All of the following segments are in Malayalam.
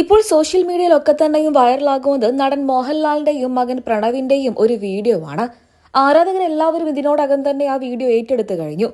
ഇപ്പോൾ സോഷ്യൽ മീഡിയയിലൊക്കെ തന്നെയും വൈറലാകുന്നത് നടൻ മോഹൻലാലിന്റെയും മകൻ പ്രണവിന്റെയും ഒരു വീഡിയോ ആണ് ആരാധകരെല്ലാവരും ഇതിനോടകം തന്നെ ആ വീഡിയോ ഏറ്റെടുത്തു കഴിഞ്ഞു.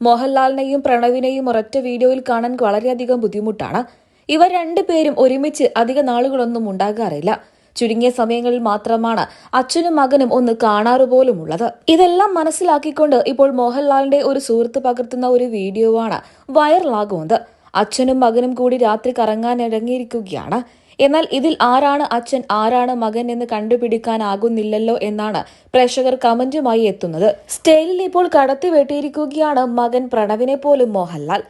മോഹൻലാലിനെയും പ്രണവിനെയും ഒരൊറ്റ വീഡിയോയിൽ കാണാൻ വളരെയധികം ബുദ്ധിമുട്ടാണ്. ഇവർ രണ്ടുപേരും ഒരുമിച്ച് അധിക നാളുകളൊന്നും ഉണ്ടാകാറില്ല. ചുരുങ്ങിയ സമയങ്ങളിൽ മാത്രമാണ് അച്ഛനും മകനും ഒന്ന് കാണാറുപോലുമുള്ളത് ഇതെല്ലാം മനസ്സിലാക്കിക്കൊണ്ട് ഇപ്പോൾ മോഹൻലാലിന്റെ ഒരു സുഹൃത്ത് പകർത്തുന്ന ഒരു വീഡിയോ ആണ് വൈറലാകുന്നത്. അച്ഛനും മകനും കൂടി രാത്രി കറങ്ങാൻ ഇറങ്ങിയിരിക്കുകയാണ്. എന്നാൽ ഇതിൽ ആരാണ് അച്ഛൻ ആരാണ് മകൻ എന്ന് കണ്ടുപിടിക്കാനാകുന്നില്ലല്ലോ എന്നാണ് പ്രേക്ഷകർ കമന്റുമായി എത്തുന്നത്. സ്റ്റൈലിൽ ഇപ്പോൾ കടത്തി വെട്ടിയിരിക്കുകയാണ് മകൻ പ്രണവിനെ പോലും മോഹൻലാൽ.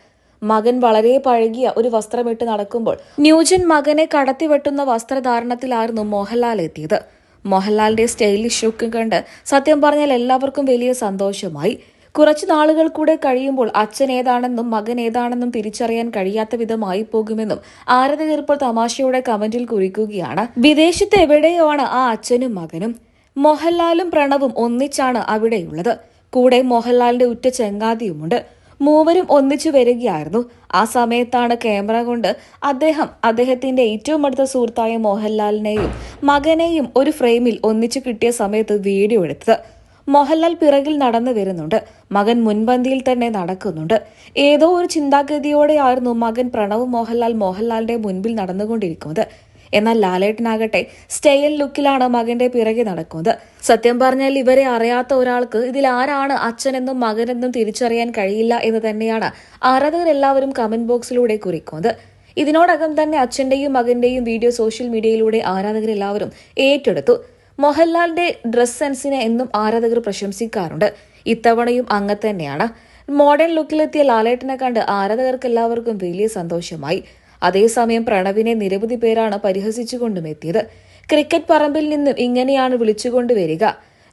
മകൻ വളരെ പഴകിയ ഒരു വസ്ത്രമിട്ട് നടക്കുമ്പോൾ ന്യൂജൻ മകനെ കടത്തിവെട്ടുന്ന വസ്ത്രധാരണത്തിലായിരുന്നു മോഹൻലാൽ എത്തിയത്. മോഹൻലാലിന്റെ സ്റ്റൈലിഷ് ലുക്ക് കണ്ട് സത്യം പറഞ്ഞാൽ എല്ലാവർക്കും വലിയ സന്തോഷമായി. കുറച്ചു നാളുകൾ കൂടെ കഴിയുമ്പോൾ അച്ഛൻ ഏതാണെന്നും മകൻ ഏതാണെന്നും തിരിച്ചറിയാൻ കഴിയാത്ത വിധമായി പോകുമെന്നും ആരാധകർ ഇപ്പോൾ തമാശയോടെ കമന്റിൽ കുറിക്കുകയാണ്. വിദേശത്ത് എവിടെയോ ആണ് ആ അച്ഛനും മകനും? മോഹൻലാലും പ്രണവും ഒന്നിച്ചാണ് അവിടെയുള്ളത്. കൂടെ മോഹൻലാലിന്റെ ഉറ്റ ചെങ്ങാതിയുമുണ്ട്. മൂവരും ഒന്നിച്ചു വരികയായിരുന്നു. ആ സമയത്താണ് ക്യാമറ കൊണ്ട് അദ്ദേഹം അദ്ദേഹത്തിന്റെ ഏറ്റവും അടുത്ത സുഹൃത്തായ മോഹൻലാലിനെയും മകനെയും ഒരു ഫ്രെയിമിൽ ഒന്നിച്ചു കിട്ടിയ സമയത്ത് വീഡിയോ എടുത്തത്. മോഹൻലാൽ പിറകിൽ നടന്നു വരുന്നുണ്ട്. മകൻ മുൻപന്തിയിൽ തന്നെ നടക്കുന്നുണ്ട്. ഏതോ ഒരു ചിന്താഗതിയോടെയായിരുന്നു മകൻ പ്രണവ് മോഹൻലാൽ മോഹൻലാലിന്റെ മുൻപിൽ നടന്നുകൊണ്ടിരിക്കുന്നത്. എന്നാൽ ലാലേട്ടനാകട്ടെ സ്റ്റൈൽ ലുക്കിലാണ് മകന്റെ പിറകെ നടക്കുന്നത്. സത്യം പറഞ്ഞാൽ ഇവരെ അറിയാത്ത ഒരാൾക്ക് ഇതിൽ ആരാണ് അച്ഛനെന്നും മകനെന്നും തിരിച്ചറിയാൻ കഴിയില്ല എന്ന് തന്നെയാണ് ആരാധകർ എല്ലാവരും കമന്റ് ബോക്സിലൂടെ കുറിക്കുന്നത്. ഇതിനോടകം തന്നെ അച്ഛന്റെയും മകന്റെയും വീഡിയോ സോഷ്യൽ മീഡിയയിലൂടെ ആരാധകരെല്ലാവരും ഏറ്റെടുത്തു. മോഹൻലാലിന്റെ ഡ്രസ് സെൻസിനെ എന്നും ആരാധകർ പ്രശംസിക്കാറുണ്ട്. ഇത്തവണയും അങ്ങ് തന്നെയാണ്. മോഡേൺ ലുക്കിലെത്തിയ ലാലേട്ടനെ കണ്ട് ആരാധകർക്ക് എല്ലാവർക്കും വലിയ സന്തോഷമായി. അതേസമയം പ്രണവിനെ നിരവധി പേരാണ് പരിഹസിച്ചുകൊണ്ടും എത്തിയത്. ക്രിക്കറ്റ് പറമ്പിൽ നിന്നും ഇങ്ങനെയാണ് വിളിച്ചുകൊണ്ടുവരിക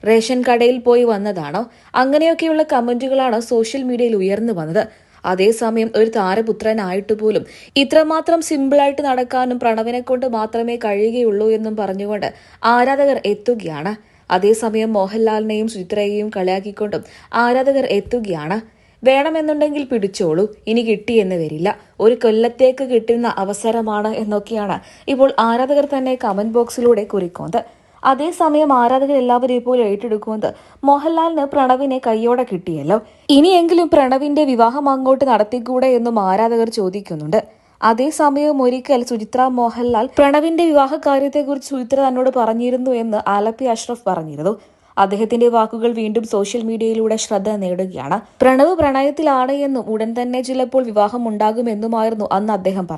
റേഷൻ കടയിൽ പോയി വന്നതാണോ? അങ്ങനെയൊക്കെയുള്ള കമന്റുകളാണ് സോഷ്യൽ മീഡിയയിൽ ഉയർന്നു വന്നത്. അതേസമയം ഒരു താരപുത്രനായിട്ട് പോലും ഇത്രമാത്രം സിമ്പിളായിട്ട് നടക്കാനും പ്രണവിനെ കൊണ്ട് മാത്രമേ കഴിയുകയുള്ളൂ എന്നും പറഞ്ഞുകൊണ്ട് ആരാധകർ എത്തുകയാണ്. അതേസമയം മോഹൻലാലിനെയും സുചിത്രയെയും കളിയാക്കിക്കൊണ്ടും ആരാധകർ എത്തുകയാണ്. വേണമെന്നുണ്ടെങ്കിൽ പിടിച്ചോളൂ ഇനി കിട്ടിയെന്ന് വരില്ല. ഒരു കൊല്ലത്തേക്ക് കിട്ടുന്ന അവസരമാണ് എന്നൊക്കെയാണ് ഇപ്പോൾ ആരാധകർ തന്നെ കമന്റ് ബോക്സിലൂടെ കുറിക്കുന്നത്. അതേസമയം ആരാധകർ എല്ലാവരും ഇപ്പോൾ ഏറ്റെടുക്കുന്നത് മോഹൻലാലിന് പ്രണവിനെ കൈയോടെ കിട്ടിയല്ലോ. ഇനിയെങ്കിലും പ്രണവിന്റെ വിവാഹം അങ്ങോട്ട് നടത്തിക്കൂടെ എന്നും ആരാധകർ ചോദിക്കുന്നുണ്ട്. അതേസമയം ഒരിക്കൽ സുചിത്ര മോഹൻലാൽ പ്രണവിന്റെ വിവാഹ കാര്യത്തെക്കുറിച്ച് സുചിത്ര തന്നോട് പറഞ്ഞിരുന്നു എന്ന് ആലപ്പി അഷ്റഫ് പറഞ്ഞിരുന്നു. അദ്ദേഹത്തിന്റെ വാക്കുകൾ വീണ്ടും സോഷ്യൽ മീഡിയയിലൂടെ ശ്രദ്ധ നേടുകയാണ്. പ്രണവ് പ്രണയത്തിലാണ് എന്നും ഉടൻ തന്നെ ചിലപ്പോൾ വിവാഹം ഉണ്ടാകുമെന്നുമായിരുന്നു അന്ന് അദ്ദേഹം